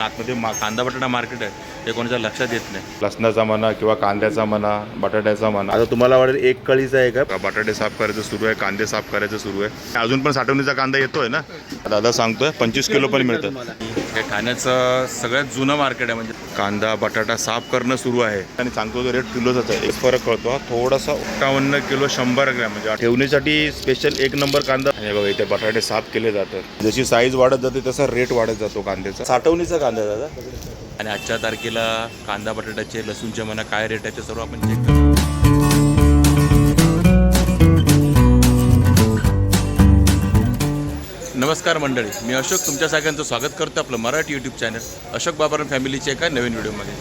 आतमध्ये मा कांदा बटाटा मार्केट आहे ते कोणाच्या लक्षात येत नाही. लसणाचा म्हणा किंवा कांद्याचा म्हणा बटाट्याचा म्हणा. आता तुम्हाला वाटेल एक कळीचा आहे का? बटाटे साफ करायचं सुरू आहे कांदे साफ करायचं सुरू आहे. अजून पण साठवणीचा कांदा येतोय ना? दादा सांगतोय पंचवीस किलो पण मिळतं. हे ठाण्याचं सगळ्यात जुनं मार्केट आहे म्हणजे. कांदा बटाटा साफ करणं सुरू आहे. आणि सांगतो तो रेट किलोचाच आहे. एक फरक कळतो हा थोडासा एक्कावन्न किलो शंभर ग्रॅम म्हणजे ठेवणीसाठी स्पेशल एक नंबर कांदा. आणि बघा इथे बटाटे साफ केले जातात. जशी साईज वाढत जाते तसा रेट वाढत जातो कांद्याचा. साठवणीचा कांदा दादा. आणि आजच्या तारखेला कांदा बटाट्याचे लसूणचे म्हणा काय रेट आहे ते सर्व आपण चेक नमस्कार मंडळी मी अशोक तुमच्या सगळ्यांचं स्वागत करतो आपलं मराठी यूट्यूब चॅनल अशोक बाबारन फॅमिलीच्या एका नवीन व्हिडिओमध्ये.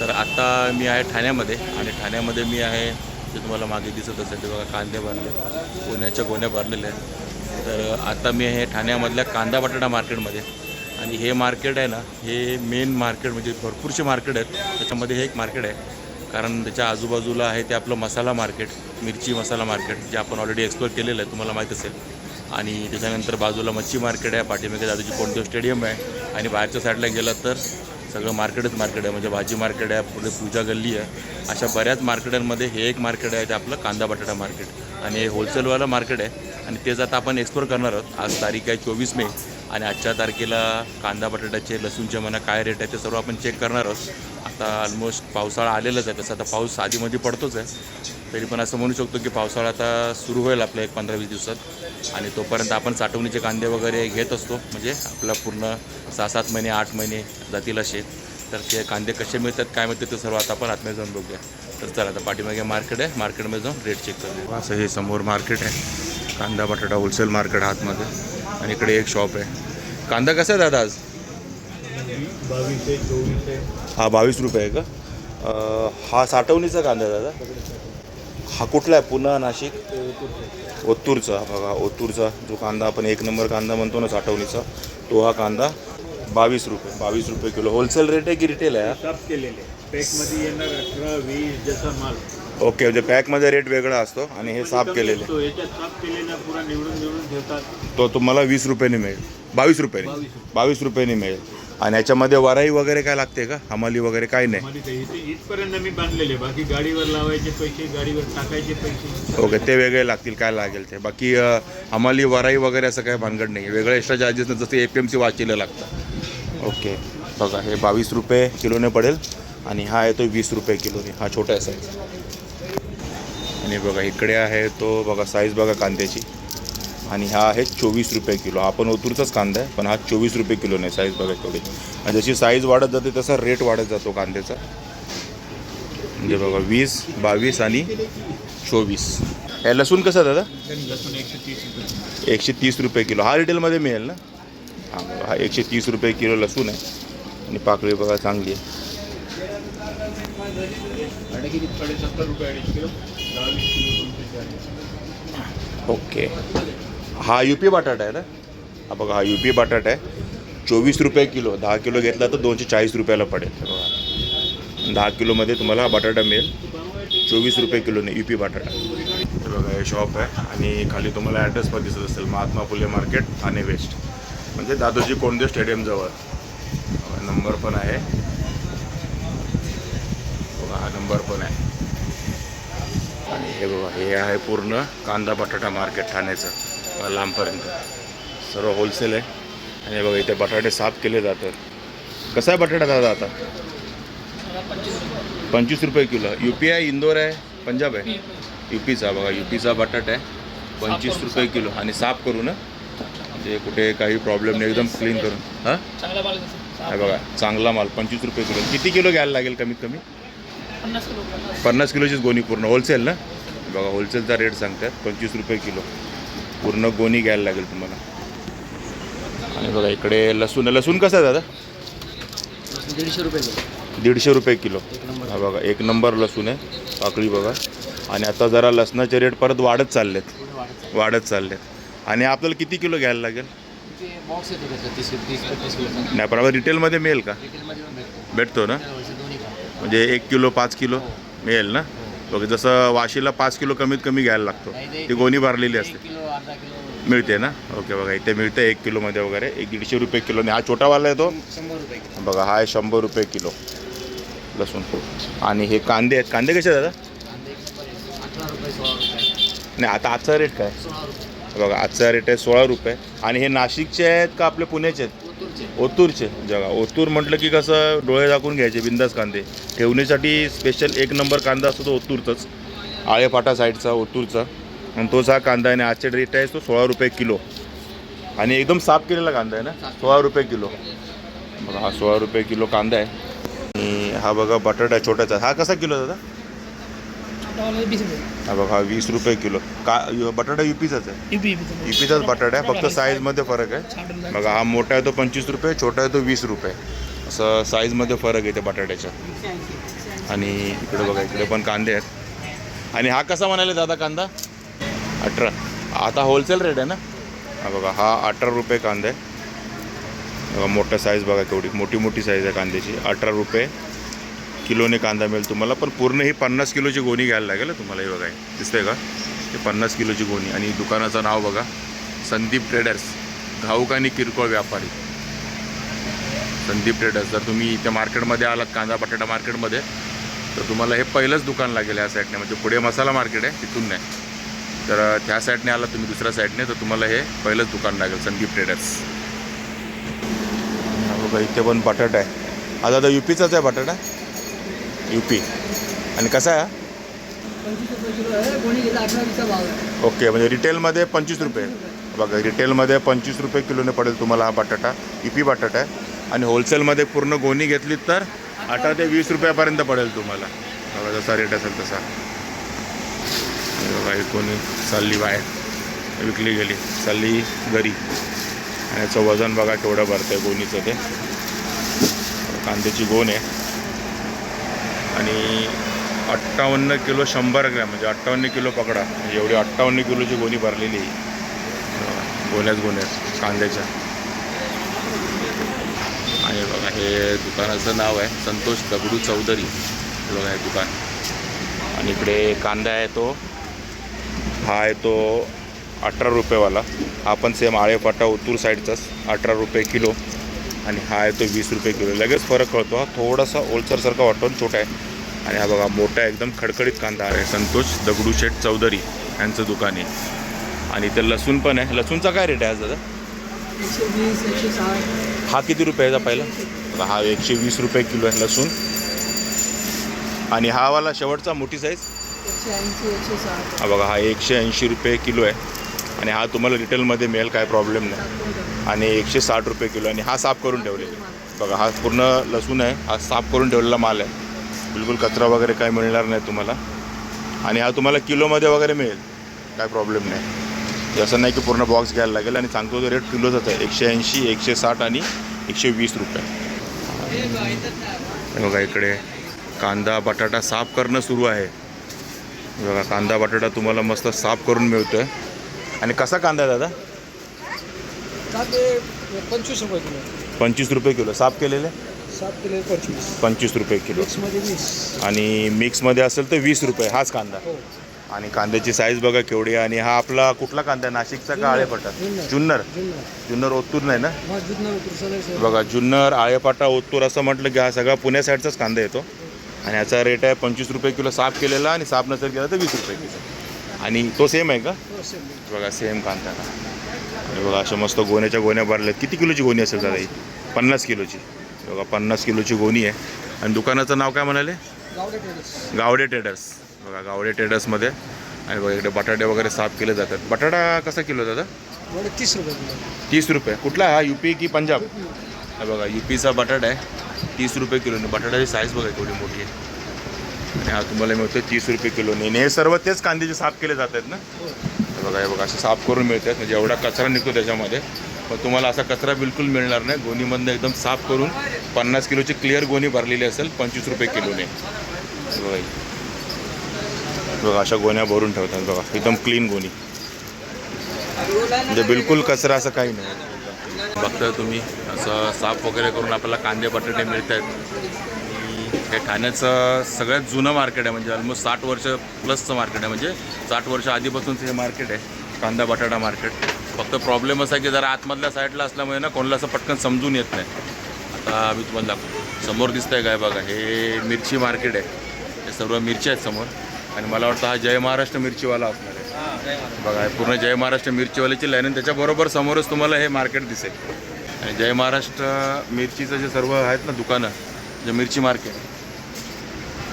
तर आता मी आहे ठाण्यामध्ये आणि ठाण्यामध्ये मी आहे जे तुम्हाला मागे दिसत असेल ते बघा कांदे भरले पुण्याच्या गोण्या भरलेल्या आहेत. तर आता मी आहे ठाण्यामधल्या कांदा बटाटा मार्केटमध्ये. आणि हे मार्केट आहे ना हे मेन मार्केट म्हणजे भरपूरसे मार्केट आहेत. त्याच्यामध्ये हे एक मार्केट आहे. कारण त्याच्या आजूबाजूला आहे ते आपलं मसाला मार्केट मिरची मसाला मार्केट जे आपण ऑलरेडी एक्सप्लोर केलेलं आहे तुम्हाला माहीत असेल. आणि त्याच्यानंतर बाजूला मच्छी मार्केट आहे पाठीमागे दादूची कोणतं स्टेडियम आहे. आणि बाहेरच्या साईडला गेलं तर सगळं मार्केटच मार्केट आहे म्हणजे भाजी मार्केट आहे पुढे पूजा गल्ली आहे. अशा बऱ्याच मार्केटांमध्ये हे एक मार्केट आहे ते आपलं कांदा बटाटा मार्केट. आणि हे होलसेलवालं मार्केट आहे. आणि तेच आता आपण एक्सप्लोर करणार आहोत. आज तारीख आहे चोवीस मे. आणि आजच्या तारखेला कांदा बटाट्याचे लसूणचे म्हणा काय रेट आहे ते सर्व आपण चेक करणार आहोत आता ऑलमोस्ट पावसाळा आलेलाच आहे तसं आता पाऊस आधीमध्ये पडतोच आहे. तरी पण असं म्हणू शकतो की पावसाळा आता सुरू होईल आपल्या एक पंधरा वीस दिवसात. आणि तोपर्यंत आपण साठवणीचे कांदे वगैरे घेत असतो. म्हणजे आपला पूर्ण सहा सात महिने आठ महिने जातील असे. तर ते कांदे कसे मिळतात काय मिळतात ते सर्व आता आपण आतमध्ये जाऊन बघूया. तर चला आता पाठीमागे मार्केट आहे. मार्केटमध्ये जाऊन रेट चेक करूया. असं हे समोर मार्केट आहे. कांदा बटाटा होलसेल मार्केट आतमध्ये. आणि इकडे एक शॉप आहे. कांदा कसा आहे दादा आज? बावीसशे चोवीसशे हा बावीस रुपये आहे का? हा साठवणीचा कांदा आहे दादा. हा कुठला आहे? पुन्हा नाशिक? ओतूरचा. बघा ओतूरचा जो कांदा आपण एक नंबर कांदा म्हणतो ना साठवणीचा तो हा कांदा बावीस रुपये बावीस रुपये किलो. होलसेल रेट आहे की रिटेल आहे हा? केलेले. पॅकमध्ये येणार अठरा वीस जसा माल. ओके म्हणजे पॅकमध्ये रेट वेगळा असतो आणि हे साफ केलेले तो याच्यात साफ केलेला पुरा निवडून निवडून ठेवतात तो तुम्हाला वीस रुपयाने मिळेल. बावीस रुपयाने. बावीस रुपयाने मिळेल. आणि याच्यामध्ये वराई वगैरे काय लागते का? हमाली वगैरे काय नाही. इथपर्यंत मी बांधलेले बाकी गाडीवर लावायचे पैसे गाडीवर टाकायचे पैसे. ओके ते वेगळे लागतील काय लागेल ते. बाकी हमाली वराई वगैरे असं काही भानगड नाही वेगळे एक्स्ट्रा चार्जेस जसं ए पी एम सी लागतं. ओके बघा हे बावीस रुपये किलोने पडेल आणि हा आहे तो वीस रुपये किलोने. हा छोटा आहे साईज आणि बघा इकडे आहे तो बघा साईज बघा कांद्याची. आणि हा आहे चोवीस रुपये किलो. हा पण ओतूरचाच कांदा आहे पण हा चोवीस रुपये किलो नाही साईज बघा तेवढी. आणि जशी साईज वाढत जाते तसा रेट वाढत जातो कांद्याचा. म्हणजे बघा वीस बावीस आणि चोवीस. हे लसूण कसं दादा? लसूण एकशे तीस रुपये किलो. हा रिटेलमध्ये मिळेल ना? हां हा एकशे तीस रुपये किलो लसूण आहे. आणि पाकळी बघा चांगली आहे. ओके. हा यू पी बटाटा आहे ना? हा बघा हा यू पी बटाटा आहे. चोवीस रुपये किलो दहा किलो घेतला तर दोनशे चाळीस रुपयाला पडेल. बघा दहा किलोमध्ये तुम्हाला हा बटाटा मिळेल. चोवीस रुपये किलोने यू पी बटाटा. हे बघा हे शॉप आहे आणि खाली तुम्हाला ॲड्रेस पण दिसत असेल महात्मा फुले मार्केट ठाणे वेस्ट म्हणजे दादोजी कोंडदेव स्टेडियमजवळ नंबर पण आहे. बघा हा नंबर पण आहे. आणि हे बघा हे आहे पूर्ण कांदा बटाटा मार्केट ठाण्याचं लांबपर्यंत. सर्व होलसेल आहे. आणि हे बघा इथे बटाटे साफ केले जातात. कसा आहे बटाटा दादा आता? पंचवीस रुपये किलो. यू पी आहे इंदोर आहे पंजाब आहे? यू पीचा बघा यू पीचा बटाटा आहे पंचवीस रुपये किलो. आणि साफ करू ना? म्हणजे कुठे काही प्रॉब्लेम नाही एकदम क्लीन करून. हां? हे बघा चांगला माल पंचवीस रुपये किलो. किती किलो घ्यायला लागेल कमीत कमी? पन्नास किलो पन्नास पन्नास किलोचीच गोणी पूर्ण. होलसेल ना? बघा होलसेलचा रेट सांगतात. पंचवीस रुपये किलो. पूर्ण गोणी घ्यायला लागेल तुम्हाला. आणि बघा इकडे लसूण. आहे. लसूण कसं आहे दादा? दीडशे रुपये किलो. दीडशे रुपये किलो. हा बघा एक नंबर लसूण आहे. पाकळी बघा. आणि आता जरा लसणाचे रेट परत वाढत चाललेत. वाढत चाललेत. आणि आपल्याला किती किलो घ्यायला लागेल? नाही पण रिटेलमध्ये मिळेल का? भेटतो. ना? दोन्ही का म्हणजे एक किलो पाच किलो मिळेल ना? बघा जसं वाशीला पाच किलो कमीत कमी घ्यायला लागतो. ते गोणी भरलेली असते. मिळते ना? ओके बघा इथे मिळतं एक किलोमध्ये वगैरे. एक दीडशे रुपये किलो. आणि हा छोटावाला आहे तो? शंभर रुपये किलो. बघा हा आहे शंभर रुपये किलो. लसूण. आणि हे कांदे आहेत. कांदे कसे दादा नाही आता आजचा रेट काय? बघा आजचा रेट आहे सोळा रुपये. आणि हे नाशिकचे आहेत का आपले पुण्याचे आहेत? ओतूरचे. जगा ओतूर म्हटलं की कसं डोळे दाखवून घ्यायचे बिंदास कांदे. ठेवणीसाठी स्पेशल एक नंबर कांदा असतो तो ओतूरचाच. आळेफाटा साईडचा ओतूरचा. आणि तोच हा कांदा आहे आणि आजचे रेट आहे तो सोळा रुपये किलो. आणि एकदम साफ केलेला कांदा आहे ना? सोळा रुपये किलो. बघा हा सोळा रुपये किलो कांदा आहे. आणि हा बघा बटाटा छोटाचा हा कसा किलो दादा हा बघा वीस रुपये किलो. का बटाटा युपीचाच आहे? युपीचाच बटाटा आहे फक्त साईजमध्ये फरक आहे. बघा हा मोठा आहे तो पंचवीस रुपये छोटा आहे तो वीस रुपये. असं साईजमध्ये फरक आहे त्या बटाट्याच्या. आणि इकडे बघा इकडे पण कांदे आहेत. आणि हा कसा म्हणाले दादा कांदा? अठरा. आता होलसेल रेट आहे ना? हा बघा हा अठरा रुपये कांदा. आहे बघा मोठा साईज बघा केवढी मोठी मोठी साईज आहे कांद्याची. अठरा रुपये. किलोने कांदा मिळेल तुम्हाला पण पूर्ण ही पन्नास किलोची गोणी घ्यायला लागेल तुम्हाला हे बघा दिसतंय का? हे पन्नास किलोची गोणी. आणि दुकानाचं नाव बघा संदीप ट्रेडर्स घाऊक आणि किरकोळ व्यापारी. संदीप ट्रेडर्स जर तुम्ही इथे मार्केटमध्ये आलात कांदा बटाटा मार्केटमध्ये तर तुम्हाला हे पहिलंच दुकान लागेल या साईडने. म्हणजे पुढे मसाला मार्केट आहे तिथून नाही. तर त्या साईडने आलात तुम्ही दुसऱ्या साईडने तर तुम्हाला हे पहिलंच दुकान लागेल संदीप ट्रेडर्स. बघा इथे पण बटाटा आहे. हा दादा युपीचाच आहे बटाटा? यू पी आणि कसा आहे? ओके म्हणजे रिटेलमध्ये पंचवीस रुपये. बघा रिटेलमध्ये पंचवीस रुपये किलोने पडेल तुम्हाला हा बटाटा इपी बटाटा आहे. आणि होलसेलमध्ये पूर्ण गोणी घेतली तर अठरा ते वीस रुपयापर्यंत पडेल तुम्हाला. बघा जसा रेट असेल तसा. बघा कोणी चालली बाहेर. विकली गेली. चालली घरी. आणि याचं वजन बघा केवढं भरतं आहे गोणीचं ते. कांद्याची गोण आहे. आणि अठ्ठावन्न किलो शंभर ग्रॅम म्हणजे अठ्ठावन्न किलो पकडा. म्हणजे एवढी अठ्ठावन्न किलोची गोणी भरलेली आहे. गोण्याच कांद्याच्या. आणि बघा हे दुकानाचं नाव आहे संतोष दगडू चौधरी. बघा हे दुकान. आणि इकडे कांदा आहे तो. हा आहे तो अठरा रुपयेवाला. हा पण सेम आळेपाटा ओतूर साईडचाच अठरा रुपये किलो. आणि हा आहे तो वीस रुपये किलो. लगेच फरक कळतो हा थोडासा ओलसरसारखा वाटतो आणि छोटा आहे. आणि हा बघा मोठा एकदम खडखडीत कांदा आहे. संतोष दगडूशेठ चौधरी यांचं दुकान आहे. आणि इथे लसूण पण आहे. लसूणचा काय रेट आहे आज दादा? हा किती रुपयाचा पहिला? बघा, हा एकशे वीस रुपये किलो आहे लसूण. आणि हा वाला शेवटचा मोठी साईज हा बघा हा एकशे ऐंशी रुपये किलो आहे. आणि हा तुम्हाला रिटेलमध्ये मिळेल काय प्रॉब्लेम नाही. आणि एकशे साठ रुपये किलो आणि हा साफ करून ठेवलेला बघा हा पूर्ण लसूण आहे हा साफ करून ठेवलेला माल आहे. बिलकुल कचरा वगैरे काय मिळणार नाही तुम्हाला. आणि हा तुम्हाला किलोमध्ये वगैरे मिळेल काय प्रॉब्लेम नाही. असं नाही की पूर्ण बॉक्स घ्यायला लागेल आणि सांगतो तो रेट किलोचाच आहे एकशे ऐंशी एकशे साठ आणि एकशे वीस रुपये. बघा इकडे कांदा बटाटा साफ करणं सुरू आहे. बघा कांदा बटाटा तुम्हाला मस्त साफ करून मिळतो आहे आणि कसा कांदा आहे दादा? ते पंचवीस रुपये किलो. पंचवीस रुपये किलो. साफ केलेले? सात किलो पंचवीस. पंचवीस रुपये किलो. मिक्समध्ये वीस. आणि मिक्समध्ये असेल तर वीस रुपये. हाच कांदा. हो. आणि कांद्याची साईज बघा केवढी आहे. आणि हा आपला कुठला कांदा आहे? नाशिकचा का आळेपाटा? जुन्नर. जुन्नर. जुन्नर. जुन्नर ओतूर नाही ना? हा जुन्नर उतरू सर बघा जुन्नर आळेपाटा ओतूर असं म्हटलं की हा सगळा पुण्या साईडचाच कांदा येतो. आणि ह्याचा रेट आहे पंचवीस रुपये किलो. साफ केलेला आणि साफ नसेल केला तर वीस रुपये किलो. आणि तो सेम आहे का? बघा सेम कांदा. का आणि बघा अशा मस्त गोण्याच्या गोण्या भरल्यात. किती किलोची गोणी असेल दादा ही? पन्नास किलोची. बघा पन्नास किलोची गोणी आहे. आणि दुकानाचं नाव काय म्हणाले? गावडे ट्रेडर्स बघा गावडे ट्रेडर्समध्ये आणि बघा इकडे बटाटे वगैरे साफ केले जातात. बटाटा कसा किलो दादा? तीस रुपये किलो. तीस रुपये. कुठला हा? युपी की पंजाब हा बघा युपीचा बटाटा आहे. तीस रुपये किलोने बटाट्याची साईज बघा केवढी मोठी आहे. आणि हा तुम्हाला मिळतो तीस रुपये किलोने आणि हे सर्व तेच कांदे जे साफ केले जात आहेत ना बघा हे बघा असे साफ करून मिळतात. म्हणजे एवढा कचरा निघतो त्याच्यामध्ये. पण तुम्हाला असा कचरा बिलकुल मिळणार नाही. गोणीमधनं एकदम साफ करून पन्नास किलोची क्लिअर गोणी भरलेली असेल पंचवीस रुपये किलोने. बघा बघा अशा गोण्या भरून ठेवतात बघा. एकदम क्लीन गोणी. म्हणजे बिलकुल कचरा असं काही नाही. बघता तुम्ही असं साफ वगैरे करून आपल्याला कांदे बटाटे मिळत आहेत हे ठाण्याचं सगळ्यात जुनं मार्केट आहे म्हणजे ऑलमोस्ट साठ वर्ष प्लसचं मार्केट आहे. म्हणजे साठ वर्ष आधीपासूनचं हे मार्केट आहे. कांदा बटाटा मार्केट फक्त प्रॉब्लेम असा आहे की जरा आतमधल्या साईडला असल्यामुळे ना कोणाला असं पटकन समजून येत नाही. आता मी तुम्हाला दाखवतो समोर दिसतंय काय बघा हे मिरची मार्केट आहे. हे सर्व मिरची आहेत समोर. आणि मला वाटतं हा जय महाराष्ट्र मिरचीवाला असणार आहे. बघा पूर्ण जय महाराष्ट्र मिरचीवाल्याची लाईन आहे. त्याच्याबरोबर समोरच तुम्हाला हे मार्केट दिसेल. आणि जय महाराष्ट्र मिरचीचं जे सर्व आहेत ना दुकानं जे मिरची मार्केट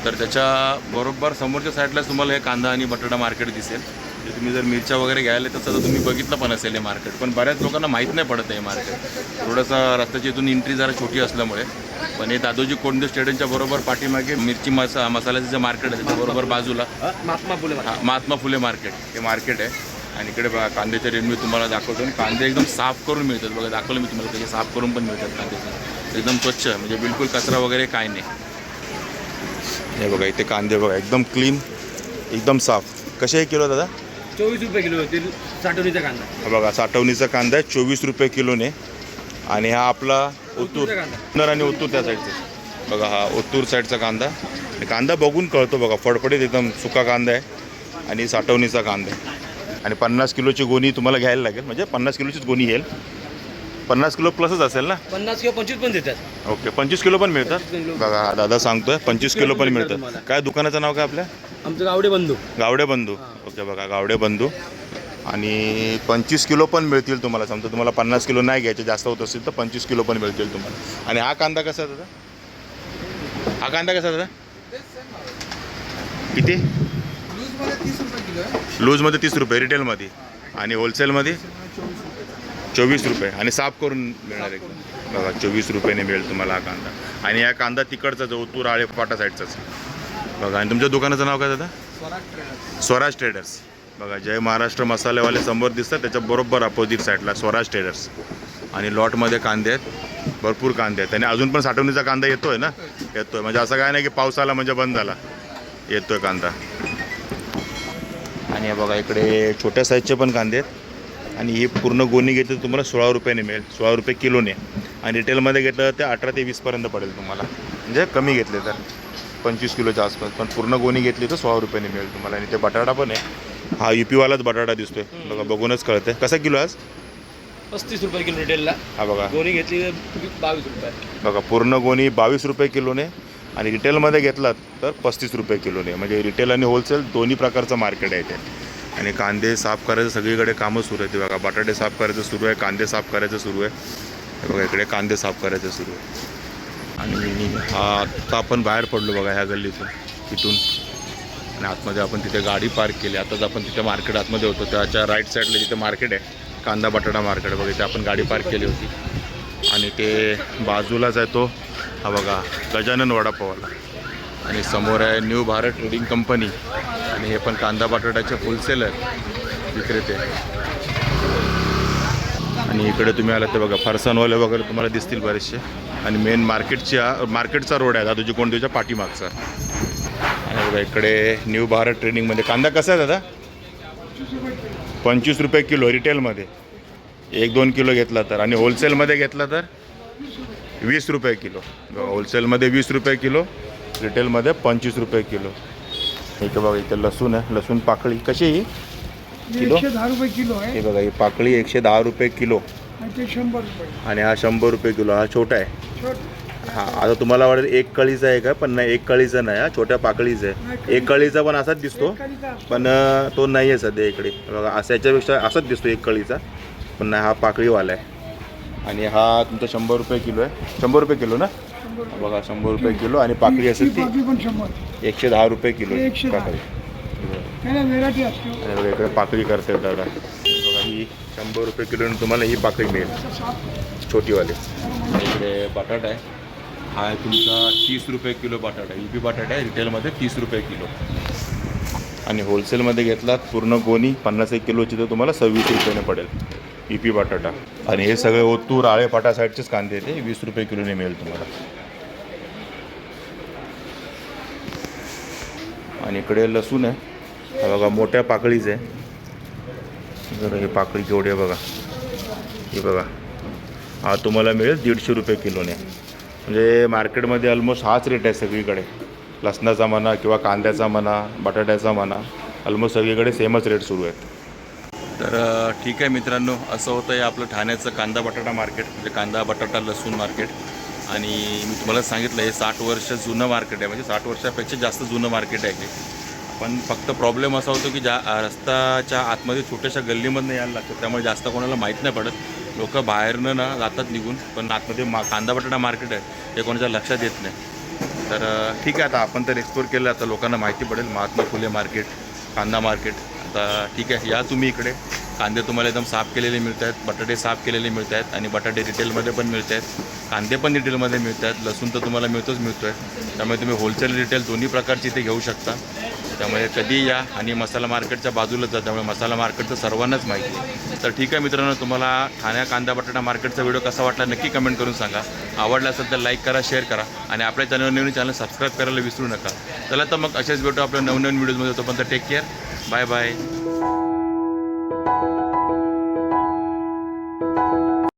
तर त्याच्या बरोबर समोरच्या साईडलाच तुम्हाला हे कांदा आणि बटाटा मार्केट दिसेल. जे तुम्ही जर मिरच्या वगैरे घ्यायला तर तसं तुम्ही बघितलं पण असेल हे मार्केट. पण बऱ्याच लोकांना माहीत नाही पडत हे मार्केट. थोडंसं रस्त्याची इथून एंट्री जरा छोटी असल्यामुळे. पण हे दादोजी कोंडे स्टेडियमच्या बरोबर पाठीमागे मिरची मसा मसाल्याचं जे मार्केट आहे त्याच्याबरोबर बाजूला. महात्मा फुले महात्मा फुले मार्केट हे मार्केट आहे. आणि इकडे बघा कांद्याचे रेट मी तुम्हाला दाखवतो. आणि कांदे एकदम साफ करून मिळतात. बघा दाखवलं मी तुम्हाला त्याचे साफ करून पण मिळतात कांद्याचे. एकदम स्वच्छ म्हणजे बिलकुल कचरा वगैरे काय नाही. हे बघा इथे कांदे बघा एकदम क्लीन एकदम साफ. कसे आहे किलो दादा? चोवीस रुपये किलो होतील साठवणीचा कांदा. हा बघा साठवणीचा कांदा आहे चोवीस रुपये किलोने. आणि हा आपला ओतूर. नर आणि ओतूर त्या साईडचे बघा हा ओतूर साईडचा कांदा. कांदा बघून कळतो बघा फडफडीत एकदम सुका कांदा आहे आणि साठवणीचा कांदा आहे. आणि पन्नास किलोची गोणी तुम्हाला घ्यायला लागेल म्हणजे पन्नास किलोचीच गोणी येईल. पन्नास किलो प्लसच असेल ना? पन्नास किंवा पंचवीस पण देतात. ओके पंचवीस किलो पण मिळतात? 25 किलो. बघा हा दादा सांगतोय पंचवीस किलो पण मिळतात. काय दुकानाचं नाव काय आपल्या? आमचं गावडे बंधू. गावडे बंधू. ओके बघा गावडे बंधू. आणि पंचवीस किलो पण मिळतील तुम्हाला. समजा तुम्हाला पन्नास किलो नाही घ्यायचे जास्त होत असतील तर पंचवीस किलो पण मिळतील तुम्हाला. आणि हा कांदा कसा आहे दादा? हा कांदा कसा आहे दादा? किती? लूजमध्ये तीस रुपये किलो आहे. लूजमध्ये तीस रुपये रिटेलमध्ये. आणि होलसेलमध्ये चोवीस रुपये आणि साफ करून मिळणार एकदम बघा चोवीस रुपयाने मिळेल तुम्हाला हा कांदा. आणि हा कांदा तिकडचाच आहे, ओतूर आळे पाटा साईडचाच. बघा आणि तुमच्या दुकानाचं नाव काय दादा? स्वराज ट्रेडर्स. स्वराज ट्रेडर्स. बघा जय महाराष्ट्र मसालेवाले समोर दिसतात त्याच्या बरोबर अपोजिट साईडला स्वराज ट्रेडर्स. आणि लॉटमध्ये कांदे आहेत भरपूर कांदे आहेत. आणि अजून पण साठवणीचा कांदा येतोय ना? येतोय. म्हणजे असं काय नाही की पाऊस आला म्हणजे बंद झाला. येतोय कांदा. आणि बघा इकडे छोट्या साईजचे पण कांदे आहेत. आणि ही पूर्ण गोणी घेतली तर तुम्हाला सोळा रुपयाने मिळेल. सोळा रुपये किलोने. आणि रिटेलमध्ये घेतलं तर ते अठरा ते वीसपर्यंत पडेल तुम्हाला. म्हणजे कमी घेतले तर. पंचवीस किलोच्या आसपास. पण पूर्ण गोणी घेतली तर सोळा रुपयाने मिळेल तुम्हाला. आणि ते बटाटा पण आहे. हा यू पीवालाच बटाटा दिसतोय. बघा बघूनच कळतंय. कसा किलो आज? पस्तीस रुपये किलो रिटेलला हा बघा. गोणी घेतली तर बावीस रुपये. बघा पूर्ण गोणी बावीस रुपये किलोने. आणि रिटेलमध्ये घेतलात तर पस्तीस रुपये किलोने. म्हणजे रिटेल आणि होलसेल दोन्ही प्रकारचं मार्केट आहे ते. आणि कांदे साफ करायचं सगळीकडे कामं सुरू आहे ते बघा बटाटे साफ करायचं सुरू आहे कांदे साफ करायचं सुरू आहे. हे बघा इकडे कांदे साफ करायचं सुरू आहे. आणि हा आत्ता आपण बाहेर पडलो बघा ह्या गल्लीतून तिथून आणि आतमध्ये आपण तिथे गाडी पार्क केली. आताच आपण तिथे मार्केट आतमध्ये होतो. त्याच्या राईट साईडला जिथे मार्केट आहे कांदा बटाटा मार्केट बघा इथे आपण गाडी पार्क केली होती. आणि ते बाजूलाच आहे तो हा बघा गजानन वडापावाला आणि समोर आहे न्यू भारत ट्रेडिंग कंपनी. आणि हे पण कांदा बटाट्याचे होलसेलर विक्रेते. आणि इकडे तुम्ही आलात तर बघा फरसाणवाले वगैरे तुम्हाला दिसतील बरेचसे. आणि मेन मार्केटच्या मार्केटचा रोड आहे दादूजी कोण तुझ्या पाठीमागचा. आणि बघा इकडे न्यू भारत ट्रेडिंगमध्ये कांदा कसा आहे दादा? पंचवीस रुपये किलो रिटेलमध्ये एक दोन किलो घेतला तर. आणि होलसेलमध्ये घेतला तर? वीस रुपये किलो. होलसेलमध्ये वीस रुपये किलो रिटेलमध्ये पंचवीस रुपये किलो. इथं बघा इथं लसूण आहे. लसूण पाकळी कशी आहे ही? किलो? एकशे दहा रुपये किलो आहे. हे बघा ही पाकळी एकशे दहा रुपये किलो. आणि ते शंभर रुपये. आणि हा शंभर रुपये किलो हा छोटा आहे. छोट. हा आता तुम्हाला वाटेल एक कळीचा आहे का? पण नाही एक कळीचा नाही हा छोट्या पाकळीचा आहे. एक कळीचा. पण असाच दिसतो पण अं, तो नाही आहे सध्या इकडे. बघा असं याच्यापेक्षा असाच दिसतो एक कळीचा पण नाही हा पाकळीवाला आहे. आणि हा तुमचा शंभर रुपये किलो आहे. शंभर रुपये किलो ना? बघा शंभर रुपये किलो आणि पाकळी असेल ती. एकशे दहा रुपये किलो. पाकळी. इकडे पाकळी करते दादा. बघा ही शंभर रुपये किलोने तुम्हाला ही पाकळी मिळेल. छोटीवाली. इकडे बटाटा आहे. हा तुमचा तीस रुपये किलो बटाटा. यू पी बटाटा आहे रिटेलमध्ये तीस रुपये किलो. आणि होलसेलमध्ये घेतलात पूर्ण गोणी पन्नास एक किलोची तर तुम्हाला सव्वीस रुपयाने पडेल. ई पी बटाटा. आणि हे सगळे ओतूर आळेपाटा साईडचेच कांदे ते वीस रुपये किलोने मिळेल तुम्हाला. आणि इकडे लसूण आहे. बघा मोठ्या पाकळीच आहे. जर हे पाकळी केवढी आहे बघा. हे बघा. हा तुम्हाला मिळेल दीडशे रुपये किलोने. म्हणजे मार्केटमध्ये ऑलमोस्ट हाच रेट आहे सगळीकडे. लसणाचा म्हणा किंवा कांद्याचा म्हणा बटाट्याचा म्हणा ऑलमोस्ट सगळीकडे सेमच रेट सुरू आहेत. तर ठीक आहे मित्रांनो असं होतं आहे आपलं ठाण्याचं कांदा बटाटा मार्केट म्हणजे कांदा बटाटा लसूण मार्केट. आणि मी तुम्हाला सांगितलं हे साठ वर्ष जुनं मार्केट आहे. म्हणजे साठ वर्षापेक्षा जास्त जुनं मार्केट आहे हे. पण फक्त प्रॉब्लेम असा होतो की ज्या रस्ताच्या रस्त्याच्या आतमध्ये छोट्याशा गल्लीमधनं यायला लागतं. त्यामुळे जास्त कोणाला माहीत नाही पडत. लोक बाहेरनं ना जातात निघून पण आतमध्ये मा कांदा बटाटा मार्केट आहे. हे कोणाच्या लक्षात येत नाही. तर ठीक आहे आता आपण तर एक्सप्लोर केलं. आता लोकांना माहिती पडेल. महात्मा फुले मार्केट कांदा मार्केट. आता ठीक आहे या तुम्ही इकडे. कांदे तुम्हाला एकदम साफ केलेले मिळत आहेत बटाटे साफ केलेले मिळत आहेत आणि बटाटे रिटेलमध्ये पण मिळत आहेत कांदे पण रिटेलमध्ये मिळत आहेत लसूण तर तुम्हाला मिळतोच मिळतो आहे त्यामुळे तुम्ही होलसेल रिटेल दोन्ही प्रकारची इथे घेऊ शकता. त्यामुळे कधी या आणि मसाला मार्केटच्या बाजूलाच जा त्यामुळे मसाला मार्केटचं सर्वांनाच माहिती आहे. तर ठीक आहे मित्रांनो तुम्हाला ठाण्या कांदा बटाटा मार्केटचा व्हिडिओ कसा वाटला नक्की कमेंट करून सांगा. आवडला असेल तर लाईक करा शेअर करा आणि आपल्या चॅनल नवीन चॅनल सबस्क्राईब करायला विसरू नका. चला तर मग असेच भेटू आपल्या नवनवीन व्हिडिओजमध्ये तोपर्यंत टेक केअर 拜拜。